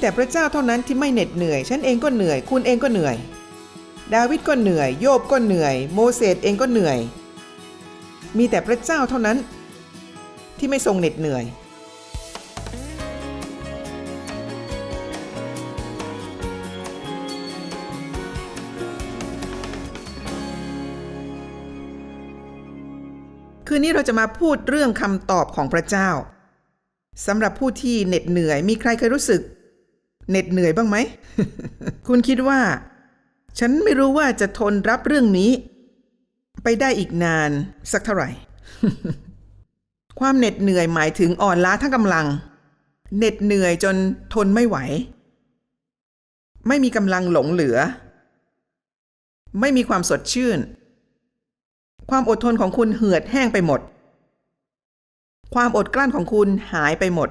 แต่พระเจ้าเท่านั้นที่ไม่เหน็ดเหนื่อย ฉันเองก็เหนื่อย คุณเองก็เหนื่อย ดาวิดก็เหนื่อย โยบก็เหนื่อย โมเสสเองก็เหนื่อย มีแต่พระเจ้าเท่านั้น ที่ไม่ทรงเหน็ดเหนื่อยคืนนี้เราจะมาพูดเรื่องคำตอบของพระเจ้าสำหรับผู้ที่เหน็ดเหนื่อยมีใครเคยรู้สึก เหน็ดเหนื่อยบ้างไหม คุณคิดว่า ฉันไม่รู้ว่าจะทนรับเรื่องนี้ ไปได้อีกนานสักเท่าไหร่ ความเหน็ดเหนื่อยหมายถึงอ่อนล้าทั้งกำลัง เหน็ดเหนื่อยจนทนไม่ไหว ไม่มีกำลังหลงเหลือ ไม่มีความสดชื่น ความอดทนของคุณเหือดแห้งไปหมด ความอดกลั้นของคุณหายไปหมด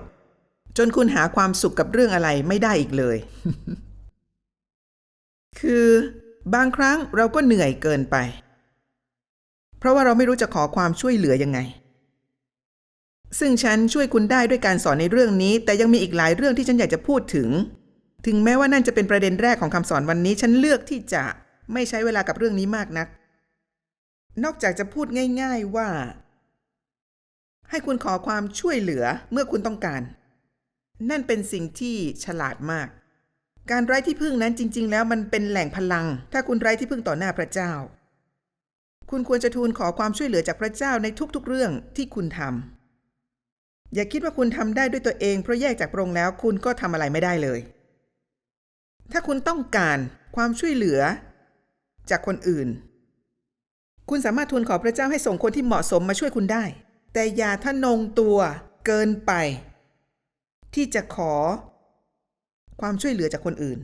จนคุณหาความสุขกับเรื่องอะไรไม่ได้อีกเลย คือบางครั้งเราก็เหนื่อยเกินไป เพราะว่าเราไม่รู้จะขอความช่วยเหลือยังไง ซึ่งฉันช่วยคุณได้ด้วยการสอนในเรื่องนี้ แต่ยังมีอีกหลายเรื่องที่ฉันอยากจะพูดถึง ถึงแม้ว่านั่นจะเป็นประเด็นแรกของคำสอนวันนี้ ฉันเลือกที่จะไม่ใช้เวลากับเรื่องนี้มากนัก นอกจากจะพูดง่าย ๆว่า ให้คุณขอความช่วยเหลือเมื่อคุณต้องการ นั่นเป็นสิ่งที่ฉลาดมาก การไร้ที่พึ่งนั้นจริง ๆ แล้วมันเป็นแหล่งพลัง ถ้าคุณไร้ที่พึ่งต่อหน้าพระเจ้า คุณควรจะทูลขอความช่วยเหลือจากพระเจ้าในทุกๆ เรื่องที่คุณทำอย่าคิดว่าคุณทำได้ด้วยตัวเองเพราะแยกจากพระองค์แล้วคุณก็ทำอะไรไม่ได้เลย ถ้าคุณต้องการความช่วยเหลือ จากคนอื่น คุณสามารถทูลขอพระเจ้าให้ส่งคนที่เหมาะสมมาช่วยคุณได้ แต่อย่าทะนงตัวเกินไป ที่จะขอความช่วยเหลือจากคนอื่น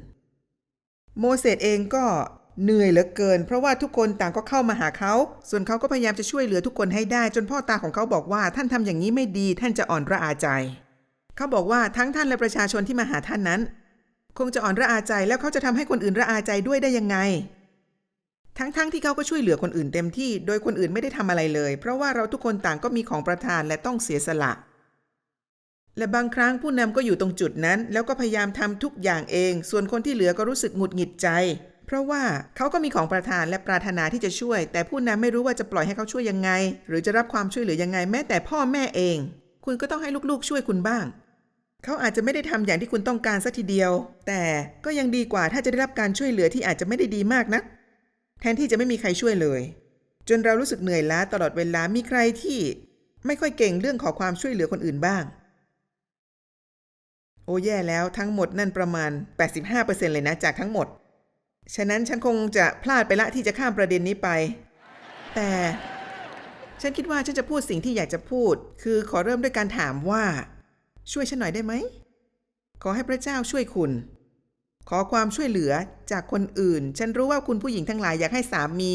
โมเสสเองก็เหนื่อยเหลือเกิน เพราะว่าทุกคนต่างก็เข้ามาหาเขา ส่วนเขาก็พยายามจะช่วยเหลือทุกคนให้ได้ จนพ่อตาของเขาบอกว่าท่านทำอย่างนี้ไม่ดีท่านจะอ่อนระอาใจ เขาบอกว่าทั้งท่านและประชาชนที่มาหาท่านนั้น คงจะอ่อนระอาใจแล้วเขาจะทำให้คนอื่นระอาใจด้วยได้ยังไง ทั้งๆทที่เขาก็ช่วยเหลือคนอื่นเต็มที่ โดยคนอื่นไม่ได้ทำอะไรเลย เพราะว่าเราทุกคนต่างก็มีของประทานและต้องเสียสละ และบางครั้งผู้นำก็อยู่ตรงจุดนั้น แล้วก็พยายามทำทุกอย่างเอง ส่วนคนที่เหลือก็รู้สึกหงุดหงิดใจ เพราะว่าเขาก็มีของประทานและปรารถนาที่จะช่วย แต่ผู้นำไม่รู้ว่าจะปล่อยให้เขาช่วยยังไง หรือจะรับความช่วยเหลือยังไงแม้แต่พ่อแม่เอง คุณก็ต้องให้ลูกๆช่วยคุณบ้าง เขาอาจจะไม่ได้ทำอย่างที่คุณต้องการสักทีเดียว แต่ก็ยังดีกว่าถ้าจะได้รับการช่วยเหลือที่อาจจะไม่ได้ดีมากนักแทนที่จะไม่มีใครช่วยเลย จนเรารู้สึกเหนื่อยล้าตลอดเวลามีใครที่ ไม่ค่อยเก่งเรื่องขอความช่วยเหลือคนอื่นบ้าง โอ้แย่แล้วทั้งหมดนั่นประมาณ 85%เลยนะจากทั้งหมด ฉะนั้นฉันคงจะพลาดไปละที่จะข้ามประเด็นนี้ไป แต่ ฉันคิดว่าฉันจะพูดสิ่งที่อยากจะพูด คือขอเริ่มด้วยการถามว่า ช่วยฉันหน่อยได้ไหม ขอให้พระเจ้าช่วยคุณ ขอความช่วยเหลือจากคนอื่น ฉันรู้ว่าคุณผู้หญิงทั้งหลายอยากให้สามี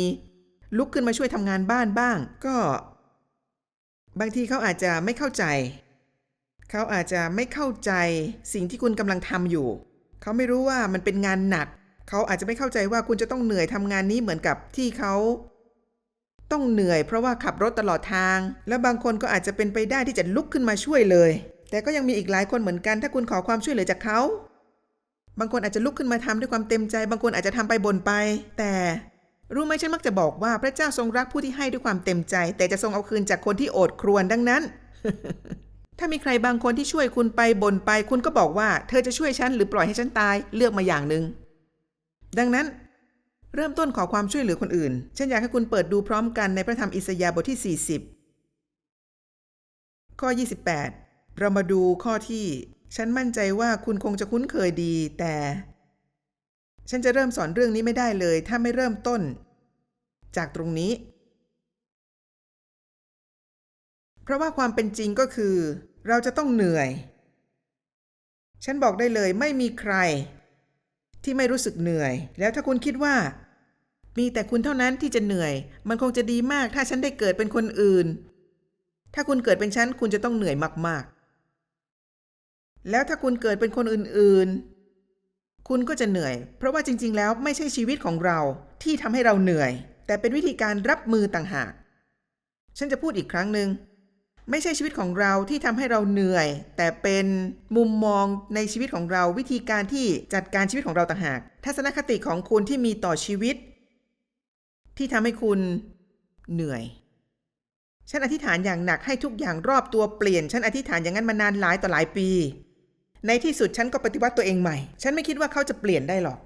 ลุกขึ้นมาช่วยทำงานบ้านบ้าง ก็ บางทีเขาอาจจะไม่เข้าใจ เขาอาจจะไม่เข้าใจสิ่งที่คุณกำลังทำอยู่ เขาไม่รู้ว่ามันเป็นงานหนัก เขาอาจจะไม่เข้าใจว่าคุณจะต้องเหนื่อยทำงานนี้เหมือนกับที่เขาต้องเหนื่อยเพราะว่าขับรถตลอดทาง และบางคนก็อาจจะเป็นไปได้ที่จะลุกขึ้นมาช่วยเลย แต่ก็ยังมีอีกหลายคนเหมือนกัน ถ้าคุณขอความช่วยเหลือจากเขา บางคนอาจจะลุกขึ้นมาทำด้วยความเต็มใจ บางคนอาจจะทำไปบ่นไป แต่รู้ไหมฉันมักจะบอกว่าพระเจ้าทรงรักผู้ที่ให้ด้วยความเต็มใจ แต่จะทรงเอาคืนจากคนที่โอดครวญดังนั้น ถ้ามีใครบางคนที่ช่วยคุณไปบ่นไป คุณก็บอกว่า เธอจะช่วยฉันหรือปล่อยให้ฉันตายเลือกมาอย่างหนึ่งดังนั้น เริ่มต้นขอความช่วยเหลือคนอื่น ฉันอยากให้คุณเปิดดูพร้อมกันในพระธรรมอิสยาห์บทที่ 40 ข้อ 28 เรามาดูข้อที่ ฉันมั่นใจว่าคุณคงจะคุ้นเคยดี แต่ ฉันจะเริ่มสอนเรื่องนี้ไม่ได้เลย ถ้าไม่เริ่มต้น จากตรงนี้ เพราะว่าความเป็นจริงก็คือ เราจะต้องเหนื่อย ฉันบอกได้เลยไม่มีใคร ที่ไม่รู้สึกเหนื่อย แล้วถ้าคุณคิดว่า มีแต่คุณเท่านั้นที่จะเหนื่อย มันคงจะดีมากถ้าฉันได้เกิดเป็นคนอื่น ถ้าคุณเกิดเป็นฉันคุณจะต้องเหนื่อยมากๆ แล้วถ้าคุณเกิดเป็นคนอื่นๆ คุณก็จะเหนื่อย เพราะว่าจริง ๆ แล้วไม่ใช่ชีวิตของเราที่ทำให้เราเหนื่อย แต่เป็นวิธีการรับมือต่างหาก ฉันจะพูดอีกครั้งหนึ่ง ไม่ใช่ชีวิตของเราที่ทำให้เราเหนื่อย แต่เป็นมุมมองในชีวิตของเราวิธีการที่จัดการชีวิตของเราต่างหาก ทัศนคติของคุณที่มีต่อชีวิต ที่ทำให้คุณเหนื่อยฉันอธิษฐานอย่างหนักให้ทุกอย่างรอบตัวเปลี่ยน ฉันอธิษฐานอย่างนั้นมานานหลายต่อหลายปี ในที่สุดฉันก็ปฏิวัติตัวเองใหม่ ฉันไม่คิดว่าเขาจะเปลี่ยนได้หรอก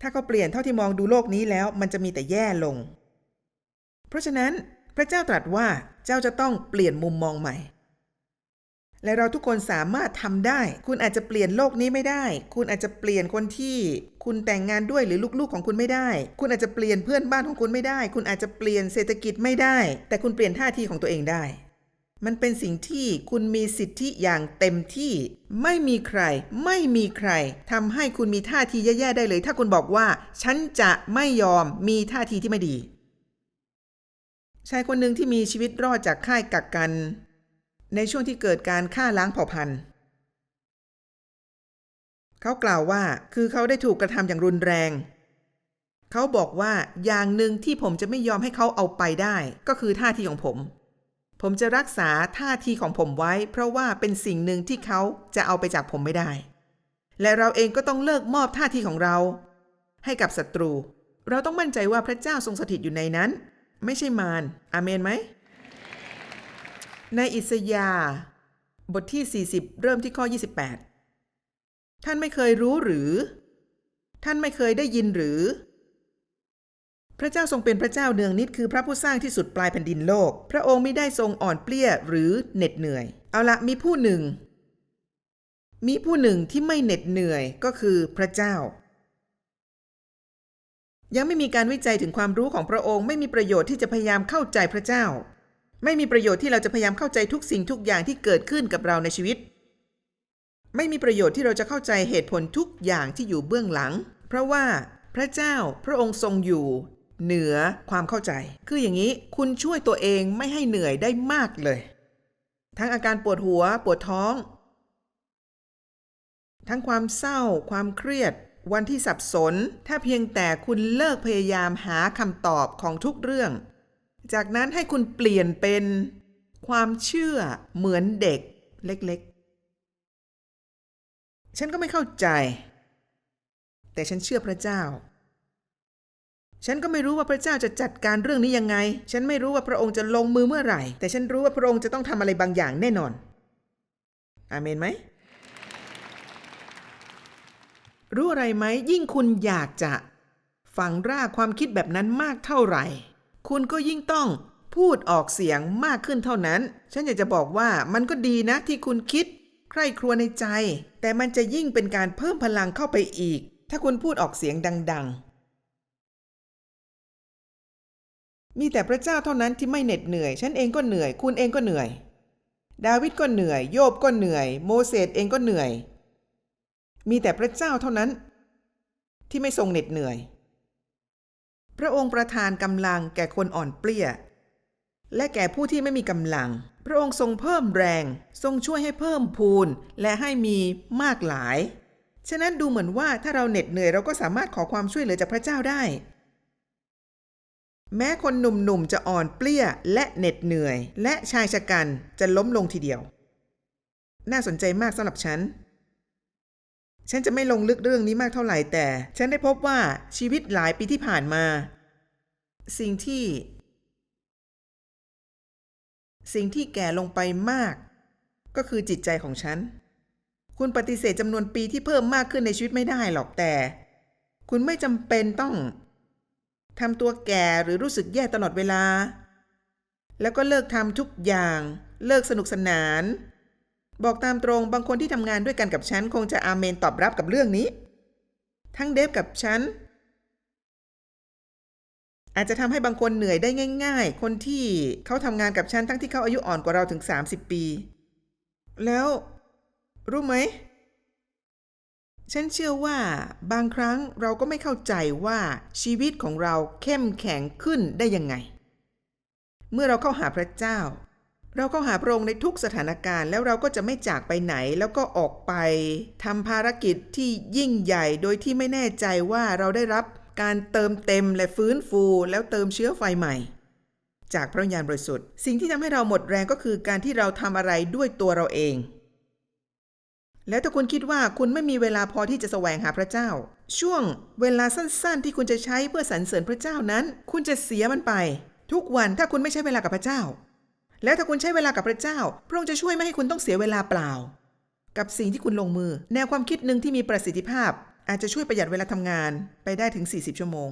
ถ้าเขาเปลี่ยนเท่าที่มองดูโลกนี้แล้ว มันจะมีแต่แย่ลง เพราะฉะนั้น พระเจ้าตรัสว่าเจ้าจะต้องเปลี่ยนมุมมองใหม่ และเราทุกคนสามารถทำได้ คุณอาจจะเปลี่ยนโลกนี้ไม่ได้ คุณอาจจะเปลี่ยนคนที่ คุณแต่งงานด้วยหรือลูกๆของคุณไม่ได้ คุณอาจจะเปลี่ยนเพื่อนบ้านของคุณไม่ได้ คุณอาจจะเปลี่ยนเศรษฐกิจไม่ได้ แต่คุณเปลี่ยนท่าทีของตัวเองได้ มันเป็นสิ่งที่คุณมีสิทธิอย่างเต็มที่ ไม่มีใคร ไม่มีใครทำให้คุณมีท่าทีแย่ๆได้เลย ถ้าคุณบอกว่า ฉันจะไม่ยอมมีท่าทีที่ไม่ดี ชายคนหนึ่งที่มีชีวิตรอดจากค่ายกักกัน ในช่วงที่เกิดการฆ่าล้างเผ่าพันธุ์ เขากล่าวว่าคือเขาได้ถูกกระทำอย่างรุนแรง เขาบอกว่าอย่างหนึ่งที่ผมจะไม่ยอมให้เขาเอาไปได้ ก็คือท่าทีของผม ผมจะรักษาท่าทีของผมไว้ เพราะว่าเป็นสิ่งหนึ่งที่เขาจะเอาไปจากผมไม่ได้ และเราเองก็ต้องเลิกมอบท่าทีของเรา ให้กับศัตรู เราต้องมั่นใจว่าพระเจ้าทรงสถิตอยู่ในนั้น ไม่ใช่มารอาเมนไหม ในอิสยาห์บทที่ 40 เริ่มที่ข้อ 28 ท่านไม่เคยรู้หรือ ท่านไม่เคยได้ยินหรือ พระเจ้าทรงเป็นพระเจ้าเนืองนิดคือพระผู้สร้างที่สุดปลายแผ่นดินโลก พระองค์ไม่ได้ทรงอ่อนเปลี้ยหรือเหน็ดเหนื่อย เอาละมีผู้หนึ่ง มีผู้หนึ่งที่ไม่เหน็ดเหนื่อยก็คือพระเจ้า ยังไม่มีการวิจัยถึงความรู้ของพระองค์ ไม่มีประโยชน์ที่จะพยายามเข้าใจพระเจ้า ไม่มีประโยชน์ที่เราจะพยายามเข้าใจทุกสิ่งทุกอย่างที่เกิดขึ้นกับเราในชีวิต ไม่มีประโยชน์ที่เราจะเข้าใจเหตุผลทุกอย่างที่อยู่เบื้องหลัง เพราะว่าพระเจ้าพระองค์ทรงอยู่ เหนือความเข้าใจ คืออย่างนี้คุณช่วยตัวเองไม่ให้เหนื่อยได้มากเลย ทั้งอาการปวดหัวปวดท้อง ทั้งความเศร้า ความเครียด วันที่สับสน ถ้าเพียงแต่คุณเลิกพยายามหาคำตอบของทุกเรื่อง จากนั้นให้คุณเปลี่ยนเป็น ความเชื่อเหมือนเด็กเล็กๆ ฉันก็ไม่เข้าใจ แต่ฉันเชื่อพระเจ้า ฉันก็ไม่รู้ว่าพระเจ้าจะจัดการเรื่องนี้ยังไง ฉันไม่รู้ว่าพระองค์จะลงมือเมื่อไหร่ แต่ฉันรู้ว่าพระองค์จะต้องทำอะไรบางอย่างแน่นอน อาเมนไหม รู้อะไรไหมยิ่งคุณอยากจะฝังรากความคิดแบบนั้นมากเท่าไหร่ คุณก็ยิ่งต้องพูดออกเสียงมากขึ้นเท่านั้น ฉันอยากจะบอกว่ามันก็ดีนะที่คุณคิด ใคร่ครวญในใจ แต่มันจะยิ่งเป็นการเพิ่มพลังเข้าไปอีก ถ้าคุณพูดออกเสียงดัง ๆ มีแต่พระเจ้าเท่านั้นที่ไม่เหน็ดเหนื่อย ฉันเองก็เหนื่อย คุณเองก็เหนื่อย ดาวิดก็เหนื่อย โยบก็เหนื่อย โมเสสเองก็เหนื่อย มีแต่พระเจ้าเท่านั้น ที่ไม่ทรงเหน็ดเหนื่อย พระองค์ประทานกำลังแก่คนอ่อนเปลี้ย และแก่ผู้ที่ไม่มีกำลัง พระองค์ทรงเพิ่มแรง ทรงช่วยให้เพิ่มพูนและให้มีมากหลาย ฉะนั้นดูเหมือนว่าถ้าเราเหน็ดเหนื่อยเราก็สามารถขอความช่วยเหลือจากพระเจ้าได้ แม้คนหนุ่มๆจะอ่อนเปลี้ยและเหน็ดเหนื่อย และชายชะกันจะล้มลงทีเดียว น่าสนใจมากสำหรับฉัน ฉันจะไม่ลงลึกเรื่องนี้มากเท่าไหร่แต่ ฉันได้พบว่าชีวิตหลายปีที่ผ่านมา สิ่งที่ สิ่งที่แก่ลงไปมาก ก็คือจิตใจของฉัน คุณปฏิเสธจำนวนปีที่เพิ่มมากขึ้นในชีวิตไม่ได้หรอกแต่ คุณไม่จำเป็นต้องทำตัวแก่หรือรู้สึกแย่ตลอดเวลา แล้วก็เลิกทำทุกอย่าง เลิกสนุกสนาน บอกตามตรงบางคนที่ทำงานด้วยกันกับฉัน คงจะอาเมนตอบรับกับเรื่องนี้ ทั้งเดฟกับฉัน อาจจะทำให้บางคนเหนื่อยได้ง่าย ๆ คนที่เขาทำงานกับฉันทั้งที่เขาอายุอ่อนกว่าเราถึง 30 ปี แล้ว รู้ไหม ฉันเชื่อว่า บางครั้งเราก็ไม่เข้าใจว่าชีวิตของเราเข้มแข็งขึ้นได้ยังไง เมื่อเราเข้าหาพระเจ้า เราเข้าหาพระองค์ในทุกสถานการณ์ แล้วเราก็จะไม่จากไปไหนแล้วก็ออกไปทำภารกิจที่ยิ่งใหญ่โดยที่ไม่แน่ใจว่าเราได้รับการเติมเต็มและฟื้นฟู แล้วเติมเชื้อไฟใหม่ จากพระญญาณบริสุทธิ์ สิ่งที่ทำให้เราหมดแรงก็คือการที่เราทำอะไรด้วยตัวเราเอง แล้วถ้าคุณคิดว่าคุณไม่มีเวลาพอที่จะแสวงหาพระเจ้า ช่วงเวลาสั้นๆ ที่คุณจะใช้เพื่อสรรเสริญพระเจ้านั้น คุณจะเสียมันไป ทุกวันถ้าคุณไม่ใช้เวลากับพระเจ้า แล้วถ้าคุณใช้เวลากับพระเจ้า พระองค์จะช่วยไม่ให้คุณต้องเสียเวลาเปล่า กับสิ่งที่คุณลงมือ แนวความคิดหนึ่งที่มีประสิทธิภาพ อาจจะช่วยประหยัดเวลาทำงานไปได้ถึง 40 ชั่วโมง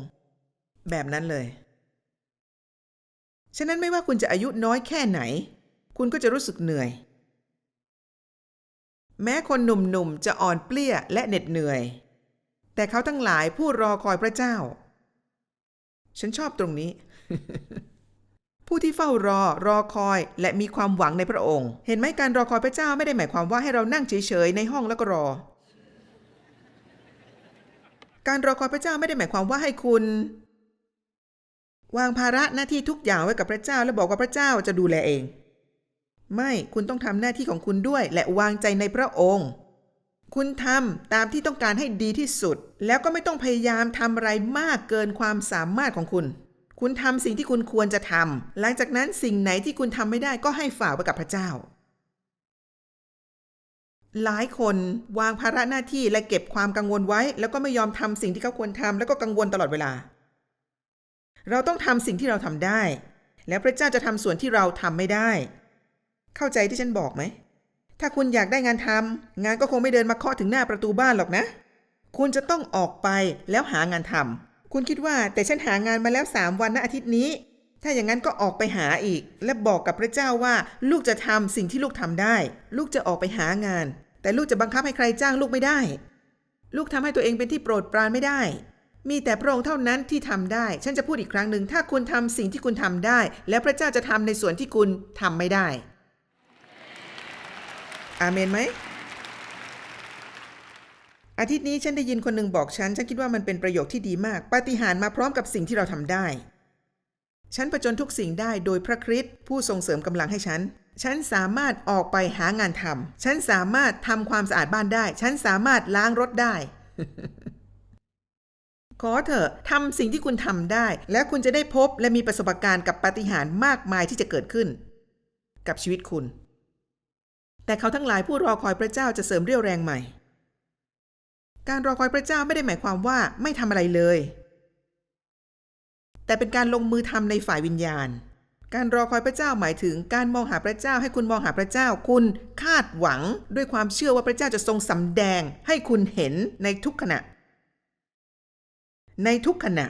แบบนั้นเลย ฉะนั้นไม่ว่าคุณจะอายุน้อยแค่ไหน คุณก็จะรู้สึกเหนื่อย แม้คนหนุ่มๆจะอ่อนเปลี้ยและเหน็ดเหนื่อย แต่เขาทั้งหลายผู้รอคอยพระเจ้า ฉันชอบตรงนี้ ผู้ที่เฝ้ารอรอคอย และมีความหวังในพระองค์ เห็นไหมการรอคอยพระเจ้าไม่ได้หมายความว่าให้เรานั่งเฉยๆในห้องแล้วก็รอ การรอคอยพระเจ้าไม่ได้หมายความว่าให้คุณ วางภาระหน้าที่ทุกอย่างไว้กับพระเจ้า และบอกว่าพระเจ้าจะดูแลเอง ไม่คุณต้องทำหน้าที่ของคุณด้วย และวางใจในพระองค์ คุณทำตามที่ต้องการให้ดีที่สุด แล้วก็ไม่ต้องพยายามทำอะไรมากเกินความสามารถของคุณ คุณทำสิ่งที่คุณควรจะทำหลังจากนั้นสิ่งไหนที่คุณทำไม่ได้ก็ให้ฝากไว้กับพระเจ้า หลายคนวางภาระหน้าที่และเก็บความกังวลไว้ แล้วก็ไม่ยอมทำสิ่งที่เขาควรทำแล้วก็กังวลตลอดเวลา เราต้องทำสิ่งที่เราทำได้ แล้วพระเจ้าจะทำส่วนที่เราทำไม่ได้ เข้าใจที่ฉันบอกไหมถ้าคุณอยากได้งานทำงานก็คงไม่เดินมาเคาะถึงหน้าประตูบ้านหรอกนะ คุณจะต้องออกไปแล้วหางานทำ คุณคิดว่าแต่ฉันหางานมาแล้วสามวันนะอาทิตย์นี้ ถ้าอย่างนั้นก็ออกไปหาอีก และบอกกับพระเจ้าว่า ลูกจะทำสิ่งที่ลูกทำได้ ลูกจะออกไปหางาน แต่ลูกจะบังคับให้ใครจ้างลูกไม่ได้ ลูกทำให้ตัวเองเป็นที่โปรดปรานไม่ได้ มีแต่พระองค์เท่านั้นที่ทำได้ ฉันจะพูดอีกครั้งหนึ่งถ้าคุณทำสิ่งที่คุณทำได้ แล้วพระเจ้าจะทำในส่วนที่คุณทำไม่ได้ อาเมนไหม อาทิตย์นี้ฉันได้ยินคนหนึ่งบอกฉัน ฉันคิดว่ามันเป็นประโยคที่ดีมาก ปาฏิหาริย์มาพร้อมกับสิ่งที่เราทำได้ ฉันผจญทุกสิ่งได้โดยพระคริสต์ผู้ทรงเสริมกำลังให้ฉัน ฉันสามารถออกไปหางานทำฉันสามารถทำความสะอาดบ้านได้ ฉันสามารถล้างรถได้ ขอเถอะทำสิ่งที่คุณทำได้ และคุณจะได้พบและมีประสบการณ์กับปาฏิหาริย์มากมายที่จะเกิดขึ้น กับชีวิตคุณ แต่เขาทั้งหลายผู้รอคอยพระเจ้าจะเสริมเรี่ยวแรงใหม่ การรอคอยพระเจ้าไม่ได้หมายความว่าไม่ทำอะไรเลย แต่เป็นการลงมือทำในฝ่ายวิญญาณ การรอคอยพระเจ้าหมายถึงการมองหาพระเจ้าให้คุณมองหาพระเจ้า คุณคาดหวังด้วยความเชื่อว่าพระเจ้าจะทรงสำแดงให้คุณเห็นในทุกขณะ ในทุกขณะ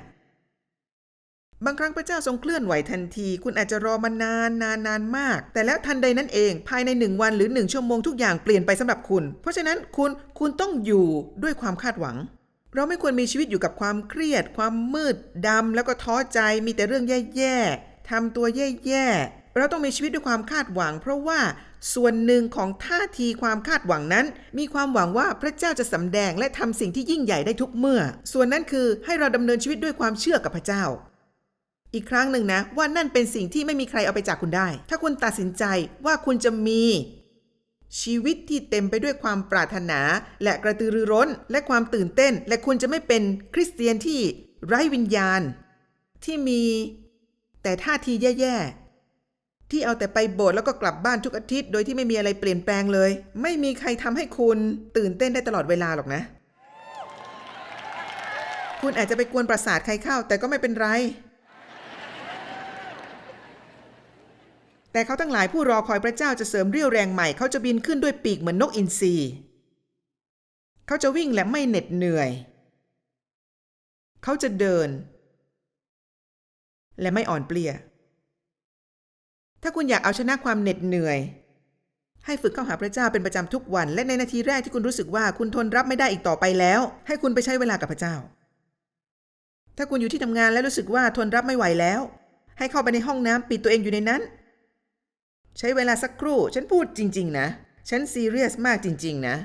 บางครั้งพระเจ้าทรงเคลื่อนไหวทันที คุณอาจจะรอมานานนานนานมาก แต่แล้วทันใดนั้นเอง ภายในหนึ่งวันหรือหนึ่งชั่วโมงทุกอย่างเปลี่ยนไปสำหรับคุณ เพราะฉะนั้นคุณคุณต้องอยู่ด้วยความคาดหวัง เราไม่ควรมีชีวิตอยู่กับความเครียด ความมืดดำแล้วก็ท้อใจมีแต่เรื่องแย่ๆทำตัวแย่ๆเราต้องมีชีวิตด้วยความคาดหวัง เพราะว่าส่วนหนึ่งของท่าทีความคาดหวังนั้น มีความหวังว่าพระเจ้าจะสำแดงและทำสิ่งที่ยิ่งใหญ่ได้ทุกเมื่อ ส่วนนั้นคือให้เราดำเนินชีวิตด้วยความเชื่อกับพระเจ้า อีกครั้งหนึ่งนะ ว่านั่นเป็นสิ่งที่ไม่มีใครเอาไปจากคุณได้ ถ้าคุณตัดสินใจว่าคุณจะมี ชีวิตที่เต็มไปด้วยความปรารถนา และกระตือรือร้น และความตื่นเต้น และคุณจะไม่เป็นคริสเตียนที่ไร้วิญญาณ ที่มี แต่ท่าทีแย่ๆ ที่เอาแต่ไปโบสถ์แล้วก็กลับบ้านทุกอาทิตย์ โดยที่ไม่มีอะไรเปลี่ยนแปลงเลย ไม่มีใครทำให้คุณตื่นเต้นได้ตลอดเวลาหรอกนะ คุณอาจจะไปกวนประสาทใครเข้า แต่ก็ไม่เป็นไร แต่เขาทั้งหลายผู้รอคอยพระเจ้าจะเสริมเรี่ยวแรงใหม่ เขาจะบินขึ้นด้วยปีกเหมือนนกอินทรีเขาจะวิ่งและไม่เหน็ดเหนื่อย เขาจะเดิน และไม่อ่อนเปลี่ย ถ้าคุณอยากเอาชนะความเหน็ดเหนื่อย ให้ฝึกเข้าหาพระเจ้าเป็นประจำทุกวัน และในนาทีแรกที่คุณรู้สึกว่าคุณทนรับไม่ได้อีกต่อไปแล้ว ให้คุณไปใช้เวลากับพระเจ้า ถ้าคุณอยู่ที่ทำงานและรู้สึกว่าทนรับไม่ไหวแล้ว ให้เข้าไปในห้องน้ำปิดตัวเองอยู่ในนั้น ใช้เวลาสักครู่ ฉันพูดจริง ๆ นะ ฉันซีเรียสมากจริง ๆ นะ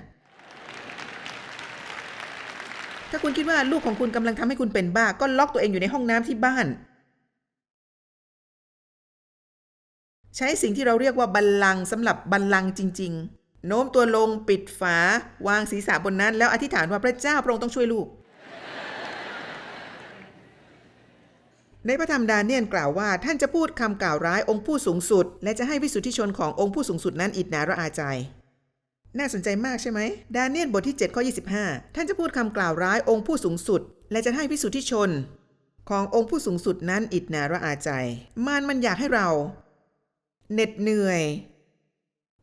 ถ้าคุณคิดว่าลูกของคุณกำลังทำให้คุณเป็นบ้า ก็ล็อกตัวเองอยู่ในห้องน้ำที่บ้าน ใช้สิ่งที่เราเรียกว่าบัลลังก์สำหรับบัลลังก์จริง ๆ โน้มตัวลงปิดฝา วางศีรษะบนนั้น แล้วอธิษฐานว่าพระเจ้าพระองค์ต้องช่วยลูก ในพระธรรมดาเนียนกล่าวว่าท่านจะพูดคำกล่าวร้ายองค์ผู้สูงสุด และจะให้วิสุทธิชนขององค์ผู้สูงสุดนั้นอิจนาระอาใจ น่าสนใจมากใช่ไหม ดาเนียลบทที่7ข้อ25 ท่านจะพูดคำกล่าวร้ายองค์ผู้สูงสุด และจะให้วิสุทธิชน ขององค์ผู้สูงสุดนั้นอิจนาระอาใจ มารมันอยากให้เราเหน็ดเหนื่อย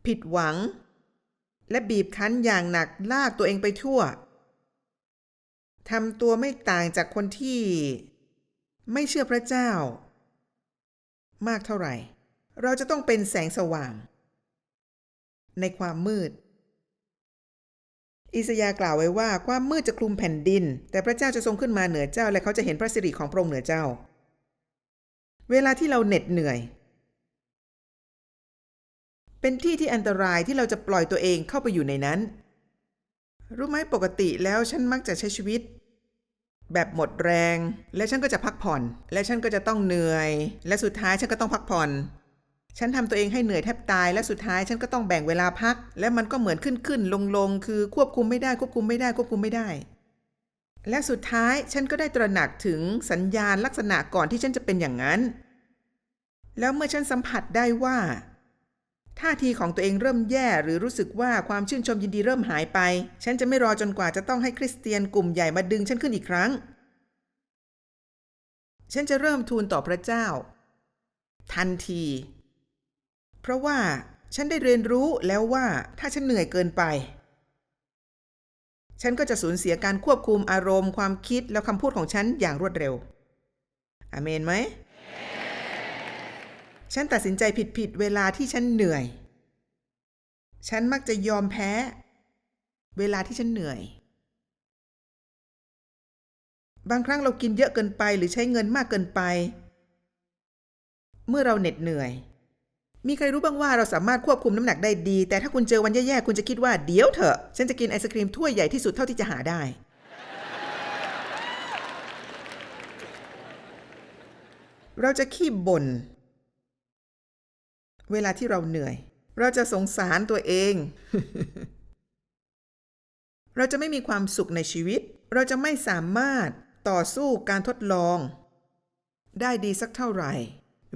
ผิดหวัง และบีบคั้นอย่างหนักลากตัวเองไปทั่วทำตัวไม่ต่างจากคนที่ ไม่เชื่อพระเจ้า มากเท่าไหร่ เราจะต้องเป็นแสงสว่าง ในความมืด อิสยาห์กล่าวไว้ว่าความมืดจะคลุมแผ่นดิน แต่พระเจ้าจะทรงขึ้นมาเหนือเจ้า และเขาจะเห็นพระสิริของพระองค์เหนือเจ้า เวลาที่เราเหน็ดเหนื่อย เป็นที่ที่อันตรายที่เราจะปล่อยตัวเองเข้าไปอยู่ในนั้น รู้ไหมปกติแล้วฉันมักจะใช้ชีวิต แบบหมดแรง และฉันก็จะพักผ่อน และฉันก็จะต้องเหนื่อย และสุดท้ายฉันก็ต้องพักผ่อน ฉันทำตัวเองให้เหนื่อยแทบตาย และสุดท้ายฉันก็ต้องแบ่งเวลาพัก และมันก็เหมือนขึ้นขึ้นลงลงคือควบคุมไม่ได้ควบคุมไม่ได้ควบคุมไม่ได้ และสุดท้ายฉันก็ได้ตระหนักถึงสัญญาณลักษณะก่อนที่ฉันจะเป็นอย่างนั้น แล้วเมื่อฉันสัมผัสได้ว่า ท่าทีของตัวเองเริ่มแย่หรือรู้สึกว่าความชื่นชมยินดีเริ่มหายไป ฉันจะไม่รอจนกว่าจะต้องให้คริสเตียนกลุ่มใหญ่มาดึงฉันขึ้นอีกครั้ง ฉันจะเริ่มทูลต่อพระเจ้า ทันที เพราะว่าฉันได้เรียนรู้แล้วว่าถ้าฉันเหนื่อยเกินไป ฉันก็จะสูญเสียการควบคุมอารมณ์ความคิดและคำพูดของฉันอย่างรวดเร็วอเมนไหม ฉันตัดสินใจผิดๆเวลาที่ฉันเหนื่อย ฉันมักจะยอมแพ้ เวลาที่ฉันเหนื่อย บางครั้งเรากินเยอะเกินไปหรือใช้เงินมากเกินไป เมื่อเราเหน็ดเหนื่อย มีใครรู้บ้างว่าเราสามารถควบคุมน้ำหนักได้ดี แต่ถ้าคุณเจอวันแย่ๆคุณจะคิดว่าเดี๋ยวเถอะ ฉันจะกินไอศครีมถ้วยใหญ่ที่สุดเท่าที่จะหาได้เราจะขี้บ่น เวลาที่เราเหนื่อย เราจะสงสารตัวเอง เราจะไม่มีความสุขในชีวิต เราจะไม่สามารถต่อสู้การทดลอง ได้ดีสักเท่าไหร่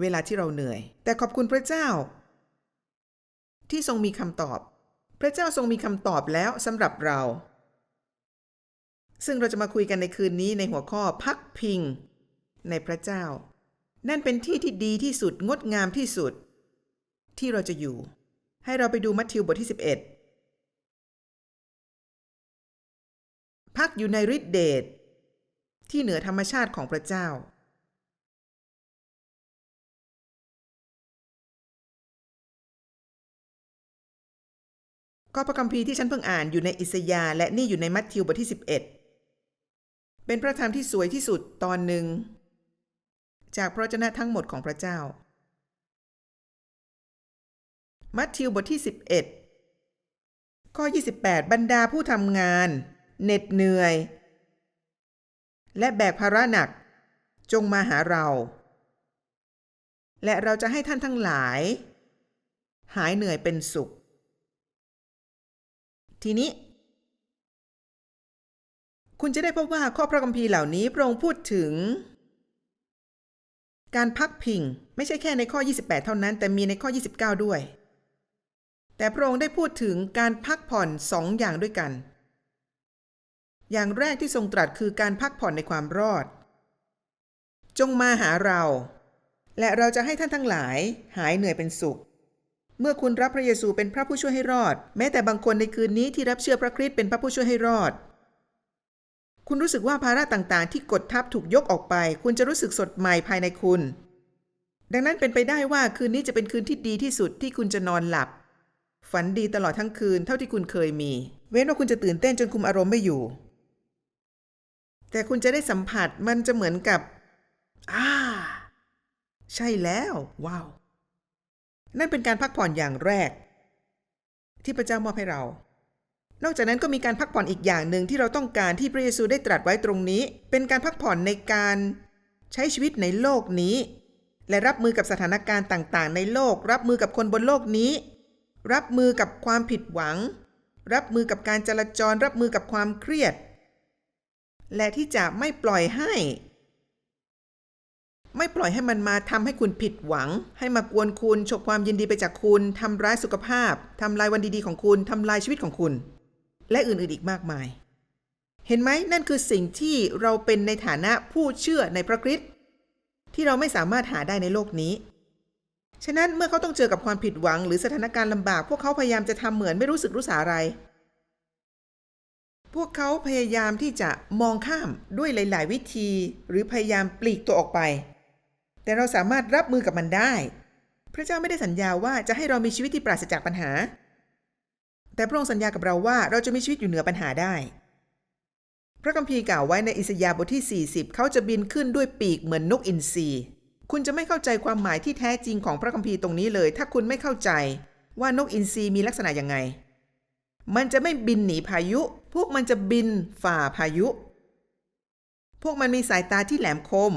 เวลาที่เราเหนื่อย แต่ขอบคุณพระเจ้า ที่ทรงมีคำตอบ พระเจ้าทรงมีคำตอบแล้วสำหรับเรา ซึ่งเราจะมาคุยกันในคืนนี้ในหัวข้อพักพิง ในพระเจ้า นั่นเป็นที่ที่ดีที่สุดงดงามที่สุด ที่เราจะอยู่ ให้เราไปดูมัทธิวบทที่ 11 พักอยู่ในฤทธิเดชที่เหนือธรรมชาติของพระเจ้า ก็พระคัมภีร์ที่ฉันเพิ่งอ่านอยู่ในอิสยาห์และนี่อยู่ในมัทธิวบทที่ 11 เป็นพระธรรมที่สวยที่สุดตอนหนึ่ง จากพระวจนะทั้งหมดของพระเจ้า มัทธิวบทที่ 11 ข้อ 28 บรรดาผู้ทำงาน เหน็ดเหนื่อย และแบกภาระหนัก จงมาหาเรา และเราจะให้ท่านทั้งหลาย หายเหนื่อยเป็นสุข ทีนี้ คุณจะได้พบว่าข้อพระคัมภีร์เหล่านี้พระองค์พูดถึงการพักพิง ไม่ใช่แค่ในข้อ 28 เท่านั้น แต่มีในข้อ 29 ด้วย แต่พระองค์ได้พูดถึงการพักผ่อนสองอย่างด้วยกัน อย่างแรกที่ทรงตรัสคือการพักผ่อนในความรอด จงมาหาเรา และเราจะให้ท่านทั้งหลาย หายเหนื่อยเป็นสุข เมื่อคุณรับพระเยซูเป็นพระผู้ช่วยให้รอด แม้แต่บางคนในคืนนี้ที่รับเชื่อพระคริสต์เป็นพระผู้ช่วยให้รอด คุณรู้สึกว่าภาระต่างๆ ที่กดทับถูกยกออกไป คุณจะรู้สึกสดใหม่ภายในคุณ ดังนั้นเป็นไปได้ว่าคืนนี้จะเป็นคืนที่ดีที่สุดที่คุณจะนอนหลับ ฝันดีตลอดทั้งคืนเท่าที่คุณเคยมี เว้นว่าคุณจะตื่นเต้นจนคุมอารมณ์ไม่อยู่ แต่คุณจะได้สัมผัสมันจะเหมือนกับอ่าใช่แล้ว ว้าว นั่นเป็นการพักผ่อนอย่างแรก ที่พระเจ้ามอบให้เรา นอกจากนั้นก็มีการพักผ่อนอีกอย่างหนึ่งที่เราต้องการที่พระเยซูได้ตรัสไว้ตรงนี้ เป็นการพักผ่อนในการใช้ชีวิตในโลกนี้ และรับมือกับสถานการณ์ต่าง ๆ ในโลก รับมือกับคนบนโลกนี้ รับมือกับความผิดหวัง รับมือกับการจราจร รับมือกับความเครียด และที่จะไม่ปล่อยให้ ไม่ปล่อยให้มันมาทำให้คุณผิดหวัง ให้มากวนคุณฉกความยินดีไปจากคุณทำร้ายสุขภาพทำลายวันดีๆของคุณทำลายชีวิตของคุณ และอื่นๆอีกมากมาย เห็นไหมนั่นคือสิ่งที่เราเป็นในฐานะผู้เชื่อในพระคริสต์ที่เราไม่สามารถหาได้ในโลกนี้ ฉะนั้นเมื่อเขาต้องเจอกับความผิดหวัง หรือสถานการณ์ลำบาก พวกเขาพยายามจะทำเหมือนไม่รู้สึกรู้สาอะไร พวกเขาพยายามที่จะมองข้ามด้วยหลาย ๆ วิธี หรือพยายามปลีกตัวออกไป แต่เราสามารถรับมือกับมันได้ พระเจ้าไม่ได้สัญญาว่าจะให้เรามีชีวิตที่ปราศจากปัญหา แต่พระองค์สัญญากับเราว่าเราจะมีชีวิตอยู่เหนือปัญหาได้พระคัมภีร์กล่าวไว้ในอิสยาห์บทที่ 40 เขาจะบินขึ้นด้วยปีกเหมือนนกอินทรี คุณจะไม่เข้าใจความหมายที่แท้จริงของพระคัมภีร์ตรงนี้เลย ถ้าคุณไม่เข้าใจว่านกอินทรีมีลักษณะยังไง มันจะไม่บินหนีพายุ พวกมันจะบินฝ่าพายุ พวกมันมีสายตาที่แหลมคม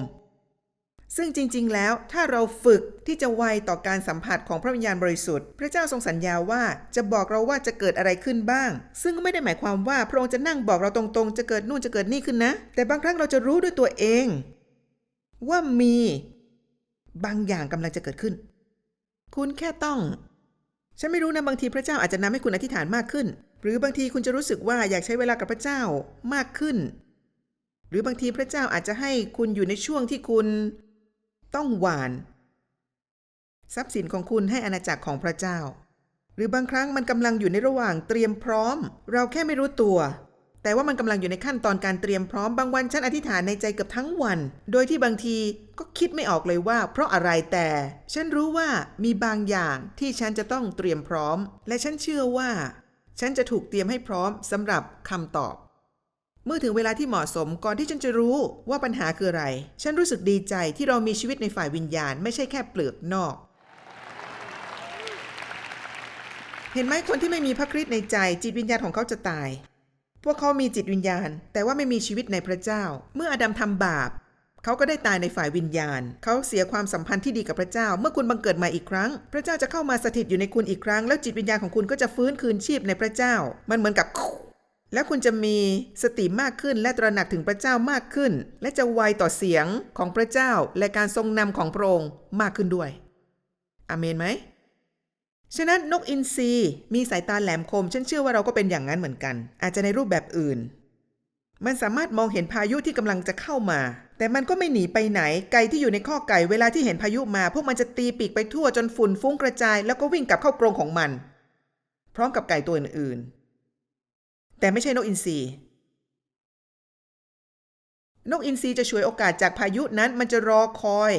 ซึ่งจริง ๆ แล้วถ้าเราฝึกที่จะไวต่อการสัมผัสของพระวิญญาณบริสุทธิ์ พระเจ้าทรงสัญญาว่าจะบอกเราว่าจะเกิดอะไรขึ้นบ้าง ซึ่งก็ไม่ได้หมายความว่าพระองค์จะนั่งบอกเราตรงๆ จะเกิดนู่นจะเกิดนี่ขึ้นนะ แต่บางครั้งเราจะรู้ด้วยตัวเอง ว่ามี บางอย่างกำลังจะเกิดขึ้น คุณแค่ต้อง ฉันไม่รู้นะบางทีพระเจ้าอาจจะนำให้คุณอธิษฐานมากขึ้น หรือบางทีคุณจะรู้สึกว่าอยากใช้เวลากับพระเจ้ามากขึ้น หรือบางทีพระเจ้าอาจจะให้คุณอยู่ในช่วงที่คุณต้องหวาน ทรัพย์สินของคุณให้อาณาจักรของพระเจ้า หรือบางครั้งมันกำลังอยู่ในระหว่างเตรียมพร้อม เราแค่ไม่รู้ตัว แต่ว่ามันกำลังอยู่ในขั้นตอนการเตรียมพร้อมบางวันฉันอธิษฐานในใจเกือบทั้งวัน โดยที่บางทีก็คิดไม่ออกเลยว่า เพราะอะไรแต่ ฉันรู้ว่ามีบางอย่างที่ฉันจะต้องเตรียมพร้อม และฉันเชื่อว่า ฉันจะถูกเตรียมให้พร้อมสำหรับคำตอบ เมื่อถึงเวลาที่เหมาะสมก่อนที่ฉันจะรู้ว่าปัญหาคืออะไร ฉันรู้สึกดีใจที่เรามีชีวิตในฝ่ายวิญญาณ ไม่ใช่แค่เปลือกนอกเห็นไหมคนที่ไม่มีพระคริสต์ในใจจิตวิญญาณของเขาจะตาย พวกเขามีจิตวิญญาณ แต่ว่าไม่มีชีวิตในพระเจ้า เมื่ออาดัมทำบาป เขาก็ได้ตายในฝ่ายวิญญาณ เขาเสียความสัมพันธ์ที่ดีกับพระเจ้า เมื่อคุณบังเกิดมาอีกครั้ง พระเจ้าจะเข้ามาสถิตอยู่ในคุณอีกครั้ง แล้วจิตวิญญาณของคุณก็จะฟื้นคืนชีพในพระเจ้า มันเหมือนกับ แล้วคุณจะมีสติมากขึ้นและตระหนักถึงพระเจ้ามากขึ้น และจะไวต่อเสียงของพระเจ้า และการทรงนำของพระองค์มากขึ้นด้วยอเมนไหม ฉะนั้นนกอินทรีมีสายตาแหลมคม ฉันเชื่อว่าเราก็เป็นอย่างนั้นเหมือนกัน อาจจะในรูปแบบอื่น มันสามารถมองเห็นพายุที่กำลังจะเข้ามา แต่มันก็ไม่หนีไปไหน ไก่ที่อยู่ในข้อไก่เวลาที่เห็นพายุมา พวกมันจะตีปีกไปทั่วจนฝุ่นฟุ้งกระจาย แล้วก็วิ่งกลับเข้ากรงของมัน พร้อมกับไก่ตัวอื่นๆ แต่ไม่ใช่นกอินทรีนกอินทรีจะฉวยโอกาสจากพายุนั้นมันจะรอคอย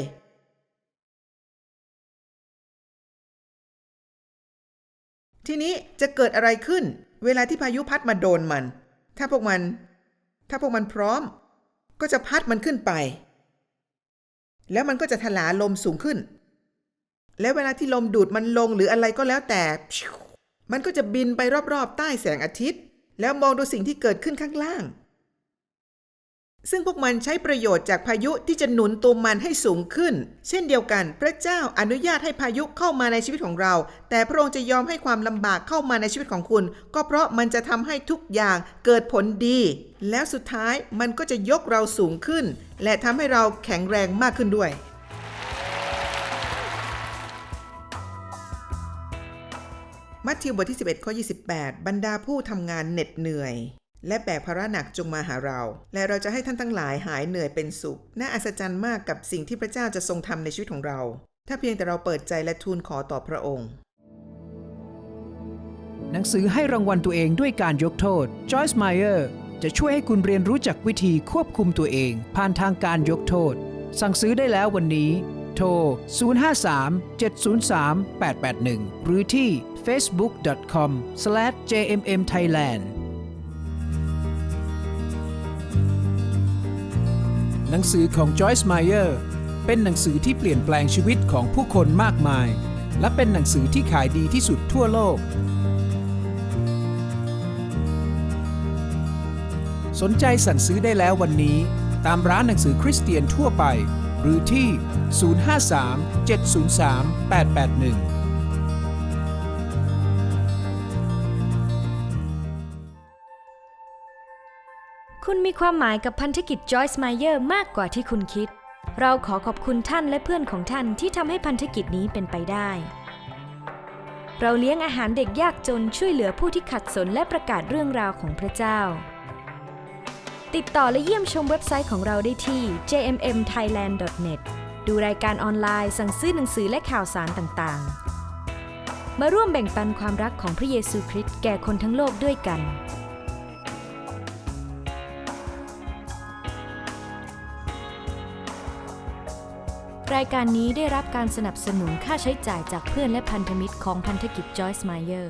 ทีนี้จะเกิดอะไรขึ้น เวลาที่พายุพัดมาโดนมัน ถ้าพวกมัน ถ้าพวกมันพร้อม ก็จะพัดมันขึ้นไป แล้วมันก็จะถลาลมสูงขึ้น และเวลาที่ลมดูดมันลงหรืออะไรก็แล้วแต่ มันก็จะบินไปรอบๆ ใต้แสงอาทิตย์ แล้วมองดูสิ่งที่เกิดขึ้นข้างล่าง ซึ่งพวกมันใช้ประโยชน์จากพายุที่จะหนุนตัวมันให้สูงขึ้น เช่นเดียวกัน พระเจ้าอนุญาตให้พายุเข้ามาในชีวิตของเรา แต่พระองค์จะยอมให้ความลำบากเข้ามาในชีวิตของคุณ ก็เพราะมันจะทำให้ทุกอย่างเกิดผลดี แล้วสุดท้ายมันก็จะยกเราสูงขึ้น และทำให้เราแข็งแรงมากขึ้นด้วยมัทธิวบทที่ 11ข้อ28 บรรดาผู้ทำงานเหน็ดเหนื่อย และแบกภาระหนักจงมาหาเรา และเราจะให้ท่านทั้งหลายหายเหนื่อยเป็นสุข น่าอัศจรรย์มากกับสิ่งที่พระเจ้าจะทรงทำในชีวิตของเรา ถ้าเพียงแต่เราเปิดใจและทูลขอต่อพระองค์ หนังสือให้รางวัลตัวเองด้วยการยกโทษ Joyce Meyer จะช่วยให้คุณเรียนรู้จักวิธีควบคุมตัวเอง ผ่านทางการยกโทษ สั่งซื้อได้แล้ววันนี้ โทร 053 703 881 หรือที่ facebook.com/jmmthailand หนังสือของ Joyce Meyer เป็นหนังสือที่เปลี่ยนแปลงชีวิตของผู้คนมากมาย และเป็นหนังสือที่ขายดีที่สุดทั่วโลก สนใจสั่งซื้อได้แล้ววันนี้ ตามร้านหนังสือคริสเตียนทั่วไป หรือที่ 053 703 881 คุณมีความหมายกับพันธกิจ Joyce Meyer มากกว่าที่คุณคิด เราขอขอบคุณท่านและเพื่อนของท่านที่ทำให้พันธกิจนี้เป็นไปได้ เราเลี้ยงอาหารเด็กยากจนช่วยเหลือผู้ที่ขัดสนและประกาศเรื่องราวของพระเจ้า ติดต่อและเยี่ยมชมเว็บไซต์ของเราได้ที่ jmmthailand.net ดูรายการออนไลน์ สั่งซื้อหนังสือและข่าวสารต่างๆ มาร่วมแบ่งปันความรักของพระเยซูคริสต์แก่คนทั้งโลกด้วยกัน รายการนี้ได้รับการสนับสนุนค่าใช้จ่ายจากเพื่อนและพันธมิตรของพันธกิจ Joyce Meyer